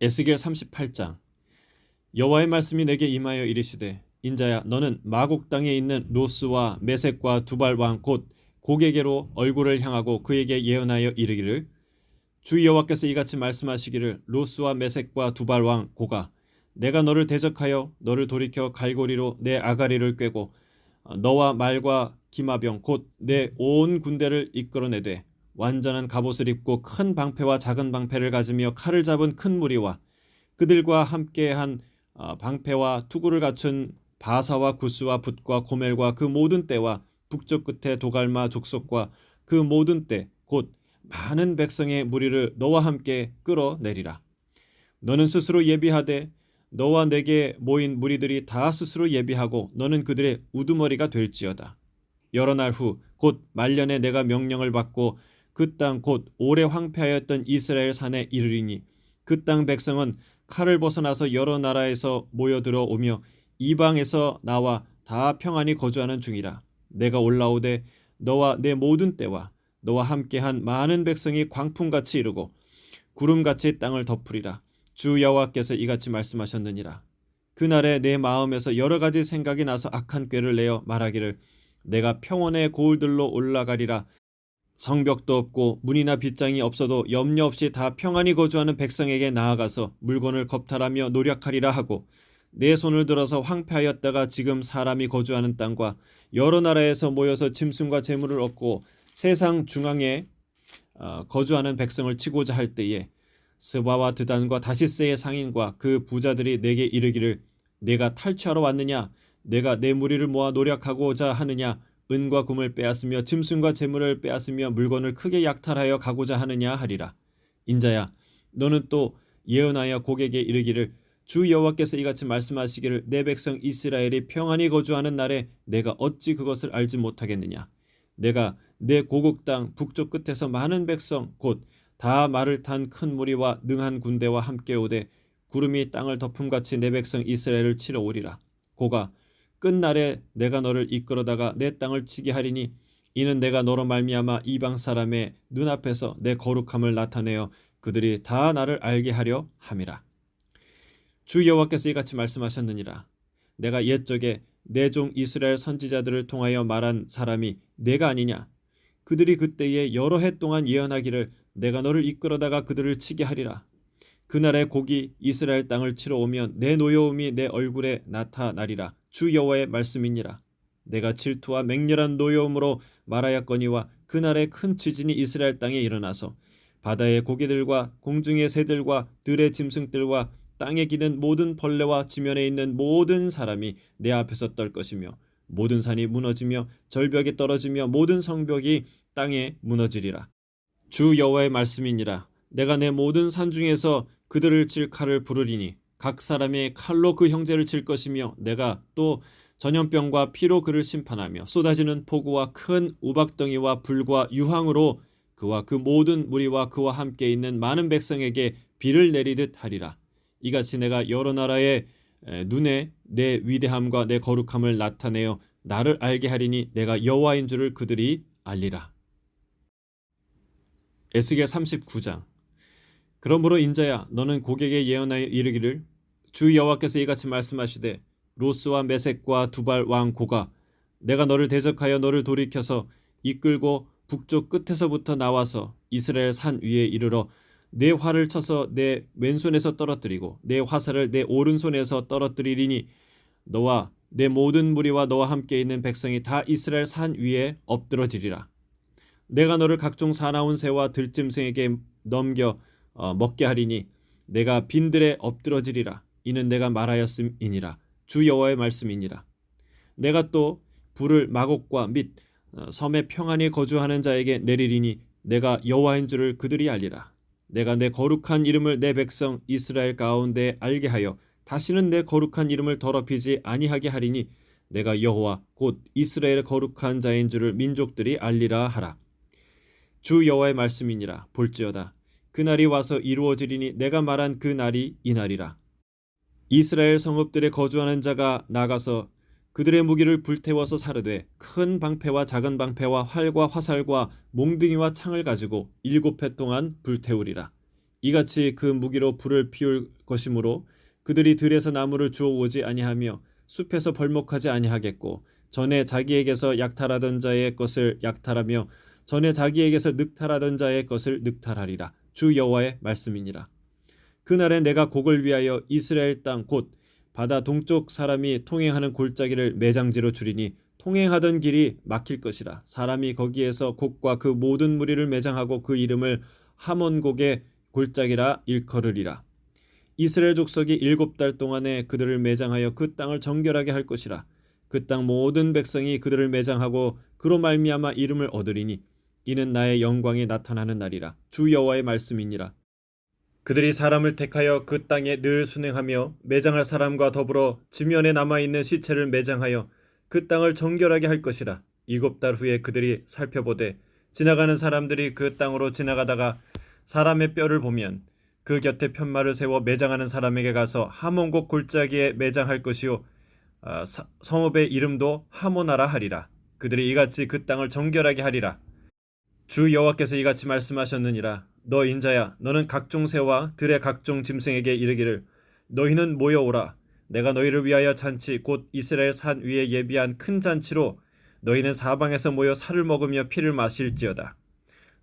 에스겔 38장. 여호와의 말씀이 내게 임하여 이르시되 인자야 너는 마곡 땅에 있는 로스와 메색과 두발 왕 곧 고게게로 얼굴을 향하고 그에게 예언하여 이르기를 주 여호와께서 이같이 말씀하시기를 로스와 메색과 두발 왕 고가 내가 너를 대적하여 너를 돌이켜 갈고리로 내 아가리를 꿰고 어, 너와 말과 기마병 곧 내 온 군대를 이끌어내되 완전한 갑옷을 입고 큰 방패와 작은 방패를 가지며 칼을 잡은 큰 무리와 그들과 함께한 어, 방패와 투구를 갖춘 바사와 구스와 붓과 고멜과 그 모든 때와 북쪽 끝에 도갈마 족속과 그 모든 때 곧 많은 백성의 무리를 너와 함께 끌어내리라. 너는 스스로 예비하되 너와 내게 모인 무리들이 다 스스로 예비하고 너는 그들의 우두머리가 될지어다. 여러 날 후 곧 말년에 내가 명령을 받고 그 땅 곧 오래 황폐하였던 이스라엘 산에 이르리니 그 땅 백성은 칼을 벗어나서 여러 나라에서 모여들어 오며 이방에서 나와 다 평안히 거주하는 중이라. 내가 올라오되 너와 내 모든 때와 너와 함께한 많은 백성이 광풍같이 이르고 구름같이 땅을 덮으리라. 주 여호와께서 이같이 말씀하셨느니라. 그날에 내 마음에서 여러 가지 생각이 나서 악한 꾀를 내어 말하기를 내가 평원의 고울들로 올라가리라. 성벽도 없고 문이나 빗장이 없어도 염려 없이 다 평안히 거주하는 백성에게 나아가서 물건을 겁탈하며 노력하리라 하고 내 손을 들어서 황폐하였다가 지금 사람이 거주하는 땅과 여러 나라에서 모여서 짐승과 재물을 얻고 세상 중앙에 어, 거주하는 백성을 치고자 할 때에 스바와 드단과 다시스의 상인과 그 부자들이 내게 이르기를 내가 탈취하러 왔느냐? 내가 내 무리를 모아 노력하고자 하느냐 은과 금을 빼앗으며 짐승과 재물을 빼앗으며 물건을 크게 약탈하여 가고자 하느냐 하리라. 인자야 너는 또 예언하여 고객에게 이르기를 주 여호와께서 이같이 말씀하시기를 내 백성 이스라엘이 평안히 거주하는 날에 내가 어찌 그것을 알지 못하겠느냐? 내가 내 고국 땅 북쪽 끝에서 많은 백성 곧 다 말을 탄 큰 무리와 능한 군대와 함께 오되 구름이 땅을 덮음같이 내 백성 이스라엘을 치러 오리라. 고가 끝날에 내가 너를 이끌어다가 내 땅을 치게 하리니 이는 내가 너로 말미암아 이방 사람의 눈앞에서 내 거룩함을 나타내어 그들이 다 나를 알게 하려 함이라. 주 여호와께서 이같이 말씀하셨느니라. 내가 옛적에 내 종 이스라엘 선지자들을 통하여 말한 사람이 내가 아니냐? 그들이 그때에 여러 해 동안 예언하기를 내가 너를 이끌어다가 그들을 치게 하리라. 그날에 곡이 이스라엘 땅을 치러 오면 내 노여움이 내 얼굴에 나타나리라 주 여호와의 말씀이니라 내가 질투와 맹렬한 노여움으로 말하였거니와 그날에 큰 지진이 이스라엘 땅에 일어나서 바다의 고기들과 공중의 새들과 들의 짐승들과 땅에 기는 모든 벌레와 지면에 있는 모든 사람이 내 앞에서 떨 것이며 모든 산이 무너지며 절벽이 떨어지며 모든 성벽이 땅에 무너지리라. 주 여호와의 말씀이니라. 내가 내 모든 산 중에서 그들을 칠 칼을 부르리니 각 사람이 칼로 그 형제를 칠 것이며 내가 또 전염병과 피로 그를 심판하며 쏟아지는 폭우와 큰 우박덩이와 불과 유황으로 그와 그 모든 무리와 그와 함께 있는 많은 백성에게 비를 내리듯 하리라. 이같이 내가 여러 나라의 눈에 내 위대함과 내 거룩함을 나타내어 나를 알게 하리니 내가 여호와인 줄을 그들이 알리라. 에스겔 39장 그러므로 인자야 너는 고객에 예언하여 이르기를 주 여호와께서 이같이 말씀하시되 로스와 메색과 두발 왕 고가 내가 너를 대적하여 너를 돌이켜서 이끌고 북쪽 끝에서부터 나와서 이스라엘 산 위에 이르러 내 활을 쳐서 내 왼손에서 떨어뜨리고 내 화살을 내 오른손에서 떨어뜨리리니 너와 내 모든 무리와 너와 함께 있는 백성이 다 이스라엘 산 위에 엎드러지리라. 내가 너를 각종 사나운 새와 들짐승에게 넘겨 어, 먹게 하리니 내가 빈들에 엎드러지리라. 이는 내가 말하였음이니라. 주 여호와의 말씀이니라. 내가 또 불을 마곡과 및 어, 섬에 평안히 거주하는 자에게 내리리니 내가 여호와인 줄을 그들이 알리라. 내가 내 거룩한 이름을 내 백성 이스라엘 가운데 알게 하여 다시는 내 거룩한 이름을 더럽히지 아니하게 하리니 내가 여호와 곧 이스라엘의 거룩한 자인 줄을 민족들이 알리라 하라. 주 여호와의 말씀이니라 볼지어다 그날이 와서 이루어지리니 내가 말한 그 날이 이 날이라. 이스라엘 성읍들에 거주하는 자가 나가서 그들의 무기를 불태워서 사르되 큰 방패와 작은 방패와 활과 화살과 몽둥이와 창을 가지고 일곱 해 동안 불태우리라. 이같이 그 무기로 불을 피울 것이므로 그들이 들에서 나무를 주워 오지 아니하며 숲에서 벌목하지 아니하겠고 전에 자기에게서 약탈하던 자의 것을 약탈하며 전에 자기에게서 늑탈하던 자의 것을 늑탈하리라 주 여호와의 말씀이니라. 그날에 내가 곡을 위하여 이스라엘 땅 곧 바다 동쪽 사람이 통행하는 골짜기를 매장지로 줄이니 통행하던 길이 막힐 것이라. 사람이 거기에서 곡과 그 모든 무리를 매장하고 그 이름을 하몬곡의 골짜기라 일컬으리라. 이스라엘 족속이 일곱 달 동안에 그들을 매장하여 그 땅을 정결하게 할 것이라. 그 땅 모든 백성이 그들을 매장하고 그로 말미암아 이름을 얻으리니 이는 나의 영광이 나타나는 날이라. 주 여호와의 말씀이니라. 그들이 사람을 택하여 그 땅에 늘 순행하며 매장할 사람과 더불어 지면에 남아 있는 시체를 매장하여 그 땅을 정결하게 할 것이라. 일곱 달 후에 그들이 살펴보되 지나가는 사람들이 그 땅으로 지나가다가 사람의 뼈를 보면 그 곁에 편말을 세워 매장하는 사람에게 가서 하몬곡 골짜기에 매장할 것이요 아, 사- 성읍의 이름도 하모나라 하리라. 그들이 이같이 그 땅을 정결하게 하리라 주 여호와께서 이같이 말씀하셨느니라. 너 인자야 너는 각종 새와 들의 각종 짐승에게 이르기를 너희는 모여오라. 내가 너희를 위하여 잔치 곧 이스라엘 산 위에 예비한 큰 잔치로 너희는 사방에서 모여 살을 먹으며 피를 마실지어다.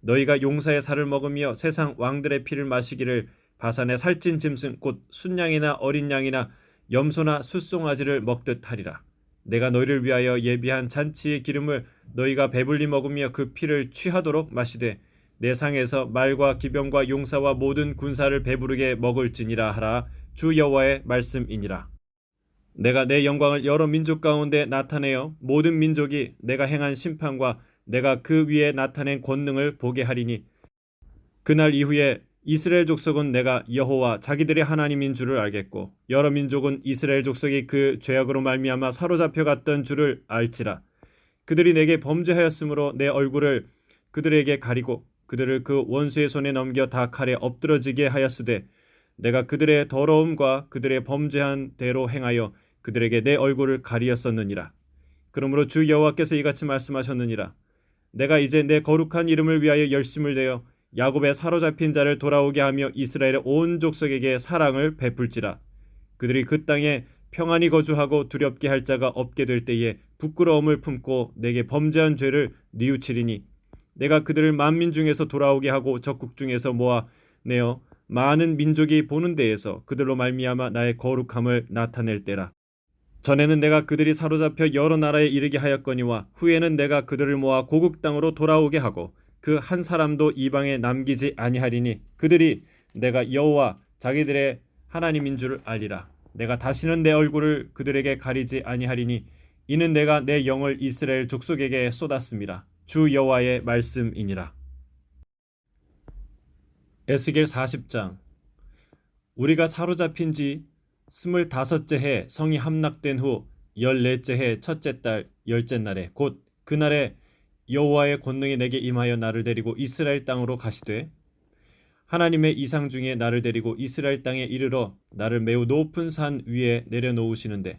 너희가 용사의 살을 먹으며 세상 왕들의 피를 마시기를 바산의 살찐 짐승 곧 순양이나 어린 양이나 염소나 숫송아지를 먹듯 하리라 내가 너희를 위하여 예비한 잔치의 기름을 너희가 배불리 먹으며 그 피를 취하도록 마시되 내 상에서 말과 기병과 용사와 모든 군사를 배부르게 먹을지니라 하라. 주 여호와의 말씀이니라. 내가 내 영광을 여러 민족 가운데 나타내어 모든 민족이 내가 행한 심판과 내가 그 위에 나타낸 권능을 보게 하리니 그날 이후에 이스라엘 족속은 내가 여호와 자기들의 하나님인 줄을 알겠고 여러 민족은 이스라엘 족속이 그 죄악으로 말미암아 사로잡혀 갔던 줄을 알지라. 그들이 내게 범죄하였으므로 내 얼굴을 그들에게 가리고 그들을 그 원수의 손에 넘겨 다 칼에 엎드러지게 하였으되 내가 그들의 더러움과 그들의 범죄한 대로 행하여 그들에게 내 얼굴을 가리었었느니라. 그러므로 주 여호와께서 이같이 말씀하셨느니라. 내가 이제 내 거룩한 이름을 위하여 열심을 내어 야곱의 사로잡힌 자를 돌아오게 하며 이스라엘의 온 족속에게 사랑을 베풀지라. 그들이 그 땅에 평안히 거주하고 두렵게 할 자가 없게 될 때에 부끄러움을 품고 내게 범죄한 죄를 뉘우치리니 내가 그들을 만민 중에서 돌아오게 하고 적국 중에서 모아 내어 많은 민족이 보는 데에서 그들로 말미암아 나의 거룩함을 나타낼 때라. 전에는 내가 그들이 사로잡혀 여러 나라에 이르게 하였거니와 후에는 내가 그들을 모아 고국 땅으로 돌아오게 하고 그 한 사람도 이방에 남기지 아니하리니 그들이 내가 여호와 자기들의 하나님인 줄 알리라. 내가 다시는 내 얼굴을 그들에게 가리지 아니하리니 이는 내가 내 영을 이스라엘 족속에게 쏟았습니다. 주 여호와의 말씀이니라. 에스겔 40장. 우리가 사로잡힌 지 스물다섯째 해 성이 함락된 후 열넷째 해 첫째 달 열째 날에 곧 그날에 여호와의 권능이 내게 임하여 나를 데리고 이스라엘 땅으로 가시되 하나님의 이상 중에 나를 데리고 이스라엘 땅에 이르러 나를 매우 높은 산 위에 내려놓으시는데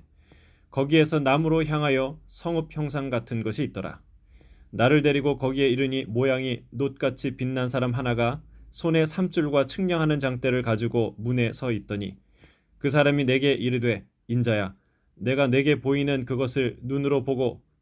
거기에서 나무로 향하여 성읍 형상 같은 것이 있더라. 나를 데리고 거기에 이르니 모양이 놋같이 빛난 사람 하나가 손에 삼줄과 측량하는 장대를 가지고 문에 서 있더니 그 사람이 내게 이르되 인자야 내가 내게 보이는 그것을 눈으로 보고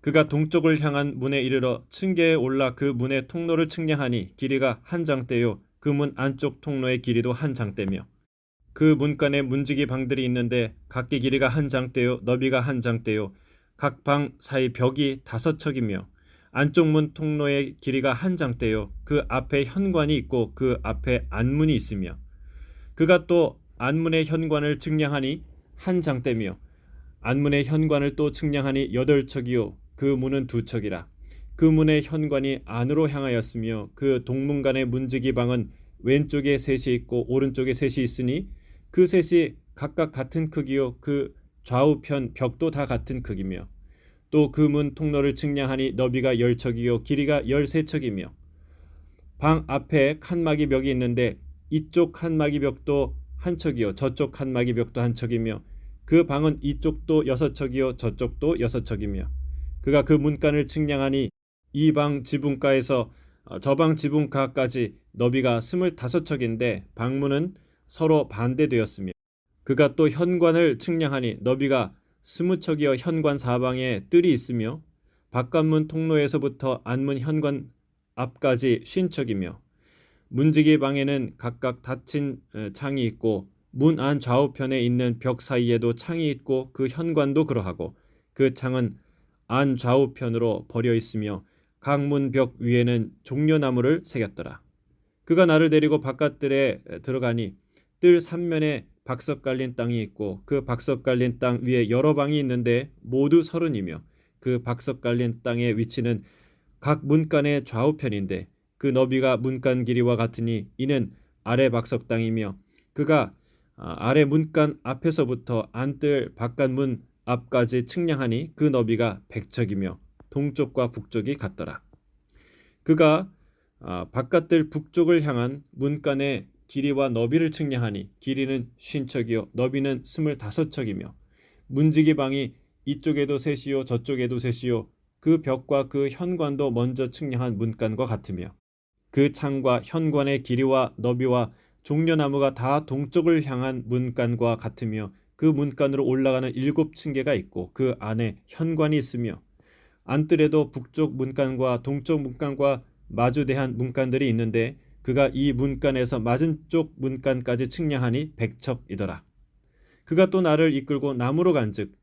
그가 동쪽을 향한 문에 이르러 층계에 올라 그 문의 통로를 측량하니 길이가 한 장대요. 그 문 안쪽 통로의 길이도 한 장대며. 그 문간에 문지기 방들이 있는데 각기 길이가 한 장대요. 너비가 한 장대요. 각 방 사이 벽이 다섯 척이며 안쪽 문 통로의 길이가 한 장대요. 그 앞에 현관이 있고 그 앞에 안문이 있으며. 그가 또 안문의 현관을 측량하니 한 장대며. 안문의 현관을 또 측량하니 여덟 척이요 그 문은 두 척이라. 그 문의 현관이 안으로 향하였으며 그 동문간의 문지기 방은 왼쪽에 셋이 있고 오른쪽에 셋이 있으니 그 셋이 각각 같은 크기요 그 좌우편 벽도 다 같은 크기며 또 그 문 통로를 측량하니 너비가 열 척이요 길이가 열세 척이며 방 앞에 칸막이 벽이 있는데 이쪽 칸막이 벽도 한 척이요 저쪽 칸막이 벽도 한 척이며 그 방은 이쪽도 여섯 척이요 저쪽도 여섯 척이며 그가 그 문간을 측량하니 이 방 지붕가에서 어, 저방 지붕가까지 너비가 스물다섯 척인데 방문은 서로 반대되었으며 그가 또 현관을 측량하니 너비가 스무 척이어 현관 사방에 뜰이 있으며 바깥문 통로에서부터 안문 현관 앞까지 쉰 척이며 문지기 방에는 각각 닫힌 에, 창이 있고 문 안 좌우편에 있는 벽 사이에도 창이 있고 그 현관도 그러하고 그 창은 안 좌우편으로 버려 있으며 각문벽 위에는 종려나무를 새겼더라. 그가 나를 데리고 바깥들에 들어가니 뜰 삼면에 박석 깔린 땅이 있고 그 박석 깔린 땅 위에 여러 방이 있는데 모두 서른이며 그 박석 깔린 땅의 위치는 각 문간의 좌우편인데 그 너비가 문간 길이와 같으니 이는 아래 박석 땅이며 그가 아, 아래 문간 앞에서부터 안뜰 바깥 문 앞까지 측량하니 그 너비가 백척이며 동쪽과 북쪽이 같더라. 그가 아, 바깥들 북쪽을 향한 문간의 길이와 너비를 측량하니 길이는 쉰척이요 너비는 스물다섯 척이며 문지기 방이 이쪽에도 셋이요 저쪽에도 셋이요 그 벽과 그 현관도 먼저 측량한 문간과 같으며 그 창과 현관의 길이와 너비와 종려나무가 다 동쪽을 향한 문간과 같으며 그 문간으로 올라가는 일곱 층계가 있고 그 안에 현관이 있으며 안뜰에도 북쪽 문간과 동쪽 문간과 마주대한 문간들이 있는데 그가 이 문간에서 맞은쪽 문간까지 측량하니 백척이더라. 그가 또 나를 이끌고 남으로 간즉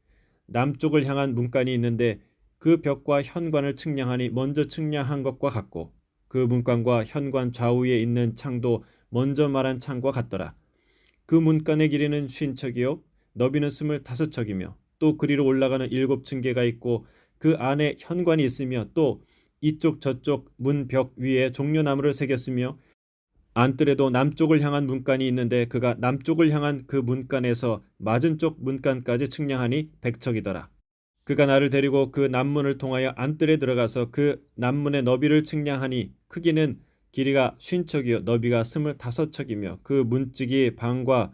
남쪽을 향한 문간이 있는데 그 벽과 현관을 측량하니 먼저 측량한 것과 같고 그 문간과 현관 좌우에 있는 창도 먼저 말한 창과 같더라. 그 문간의 길이는 쉰 척이요 너비는 스물다섯 척이며 또 그리로 올라가는 일곱 층계가 있고 그 안에 현관이 있으며 또 이쪽 저쪽 문 벽 위에 종려나무를 새겼으며 안뜰에도 남쪽을 향한 문간이 있는데 그가 남쪽을 향한 그 문간에서 맞은쪽 문간까지 측량하니 백척이더라. 그가 나를 데리고 그 남문을 통하여 안뜰에 들어가서 그 남문의 너비를 측량하니 크기는 길이가 쉰척이요 너비가 스물다섯 척이며 그 문지기 방과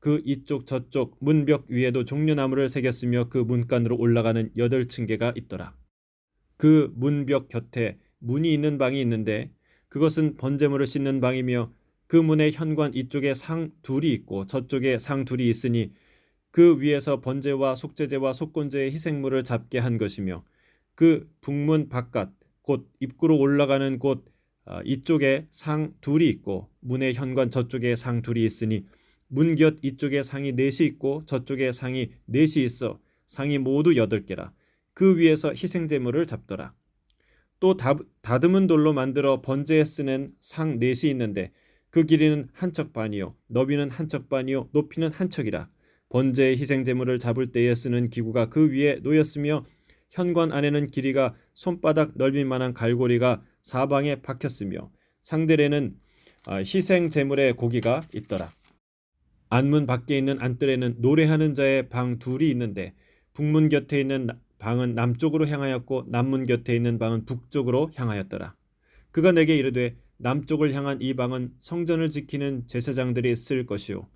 그 이쪽 저쪽 문벽 위에도 종려나무를 새겼으며 그 문간으로 올라가는 여덟 층계가 있더라. 그 문벽 곁에 문이 있는 방이 있는데 그것은 번제물을 씻는 방이며 그 문의 현관 이쪽에 상 둘이 있고 저쪽에 상 둘이 있으니 그 위에서 번제와 속죄제와 속건제의 희생물을 잡게 한 것이며 그 북문 바깥 곧 입구로 올라가는 곳 아, 이쪽에 상 둘이 있고 문의 현관 저쪽에 상 둘이 있으니 문곁 이쪽에 상이 넷이 있고 저쪽에 상이 넷이 있어 상이 모두 여덟 개라. 그 위에서 희생 제물을 잡더라. 또 다, 다듬은 돌로 만들어 번제에 쓰는 상 넷이 있는데 그 길이는 한 척 반이요 너비는 한 척 반이요 높이는 한 척이라. 번제의 희생 제물을 잡을 때에 쓰는 기구가 그 위에 놓였으며 현관 안에는 길이가 손바닥 넓이만한 갈고리가 사방에 박혔으며 상들에는 아, 희생 제물의 고기가 있더라. 안문 밖에 있는 안뜰에는 노래하는 자의 방 둘이 있는데 북문 곁에 있는 나- 방은 남쪽으로 향하였고 남문 곁에 있는 방은 북쪽으로 향하였더라. 그가 내게 이르되 남쪽을 향한 이 방은 성전을 지키는 제사장들이 쓸 것이요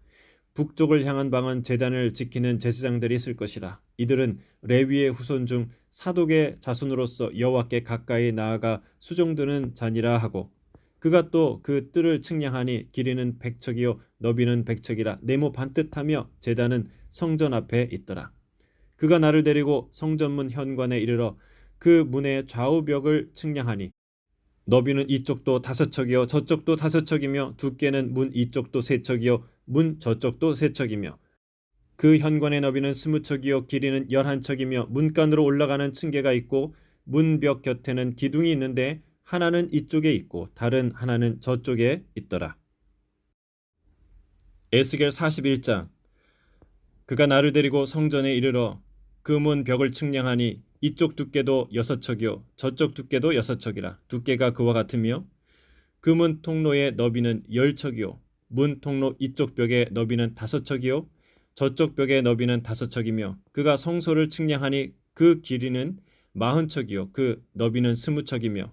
북쪽을 향한 방은 제단을 지키는 제사장들이 있을 것이라 이들은 레위의 후손 중 사독의 자손으로서 여호와께 가까이 나아가 수종드는 자니라 하고 그가 또 그 뜰을 측량하니 길이는 백척이요 너비는 백척이라 네모 반듯하며 제단은 성전 앞에 있더라. 그가 나를 데리고 성전문 현관에 이르러 그 문의 좌우벽을 측량하니 너비는 이쪽도 다섯 척이요 저쪽도 다섯 척이며 두께는 문 이쪽도 세 척이요 문 저쪽도 세 척이며 그 현관의 너비는 스무 척이요 길이는 열한 척이며 문간으로 올라가는 층계가 있고 문벽 곁에는 기둥이 있는데 하나는 이쪽에 있고 다른 하나는 저쪽에 있더라. 에스겔 41장 그가 나를 데리고 성전에 이르러 그 문 벽을 측량하니 이쪽 두께도 여섯 척이요 저쪽 두께도 여섯 척이라 두께가 그와 같으며 그 문 통로의 너비는 열 척이요 문 통로 이쪽 벽의 너비는 다섯 척이요 저쪽 벽의 너비는 다섯 척이며 그가 성소를 측량하니 그 길이는 마흔 척이요 그 너비는 스무 척이며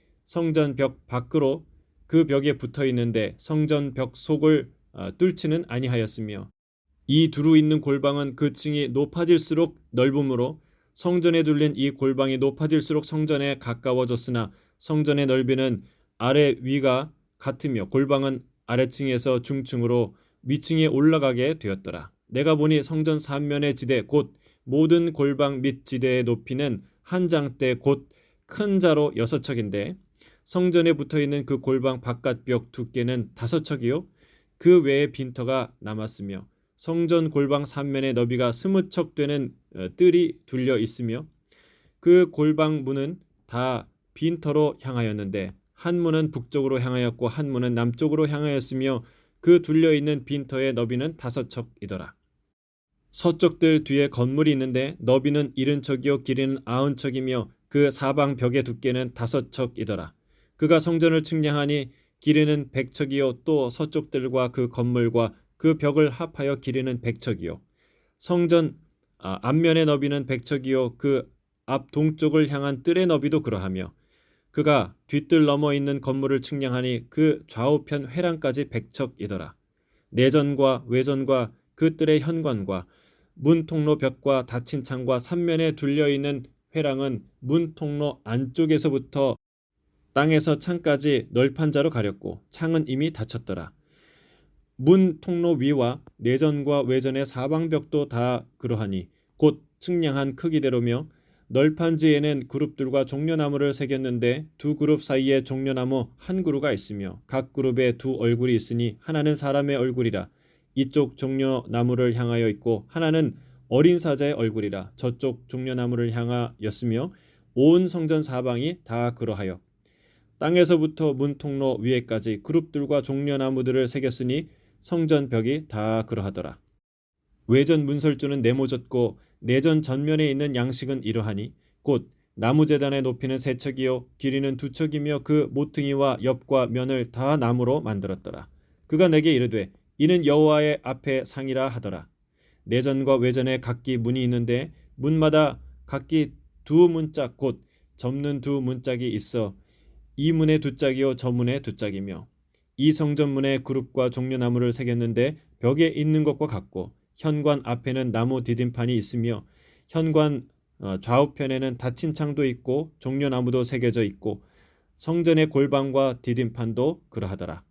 성전 벽 밖으로 그 벽에 붙어 있는데 성전 벽 속을 어, 뚫지는 아니하였으며 이 두루 있는 골방은 그 층이 높아질수록 넓음으로 성전에 둘린 이 골방이 높아질수록 성전에 가까워졌으나 성전의 넓이는 아래 위가 같으며 골방은 아래층에서 중층으로 위층에 올라가게 되었더라. 내가 보니 성전 삼면의 지대 곧 모든 골방 및 지대의 높이는 한 장대 곧 큰 자로 여섯 척인데 성전에 붙어 있는 그 골방 바깥 벽 두께는 다섯 척이요 그 외에 빈터가 남았으며 성전 골방 삼면의 너비가 스무 척 되는 어, 뜰이 둘려 있으며 그 골방 문은 다 빈터로 향하였는데 한 문은 북쪽으로 향하였고 한 문은 남쪽으로 향하였으며 그 둘려 있는 빈터의 너비는 다섯 척이더라. 서쪽들 뒤에 건물이 있는데 너비는 일흔 척이요 길이는 아흔 척이며 그 사방 벽의 두께는 다섯 척이더라. 그가 성전을 측량하니 길이는 백척이요 또 서쪽들과 그 건물과 그 벽을 합하여 길이는 백척이요. 성전 아, 앞면의 너비는 백척이요. 그 앞 동쪽을 향한 뜰의 너비도 그러하며 그가 뒷뜰 넘어 있는 건물을 측량하니 그 좌우편 회랑까지 백척이더라. 내전과 외전과 그 뜰의 현관과 문 통로 벽과 닫힌 창과 삼면에 둘려 있는 회랑은 문 통로 안쪽에서부터 땅에서 창까지 널판 자로 가렸고 창은 이미 닫혔더라. 문 통로 위와 내전과 외전의 사방벽도 다 그러하니 곧 측량한 크기대로며 널판지에는 그룹들과 종려나무를 새겼는데 두 그룹 사이에 종려나무 한 그루가 있으며 각 그룹에 두 얼굴이 있으니 하나는 사람의 얼굴이라 이쪽 종려나무를 향하여 있고 하나는 어린 사자의 얼굴이라 저쪽 종려나무를 향하였으며 온 성전 사방이 다 그러하여 땅에서부터 문 통로 위에까지 그룹들과 종려나무들을 새겼으니 성전 벽이 다 그러하더라. 외전 문설주는 네모졌고 내전 전면에 있는 양식은 이러하니 곧 나무 제단의 높이는 세 척이요 길이는 두 척이며 그 모퉁이와 옆과 면을 다 나무로 만들었더라. 그가 내게 이르되 이는 여호와의 앞에 상이라 하더라. 내전과 외전에 각기 문이 있는데 문마다 각기 두 문짝 곧 접는 두 문짝이 있어 이 문에 두 짝이요 저 문에 두 짝이며 이 성전문에 그룹과 종려나무를 새겼는데 벽에 있는 것과 같고 현관 앞에는 나무 디딤판이 있으며 현관 어, 좌우편에는 닫힌 창도 있고 종려나무도 새겨져 있고 성전의 골방과 디딤판도 그러하더라.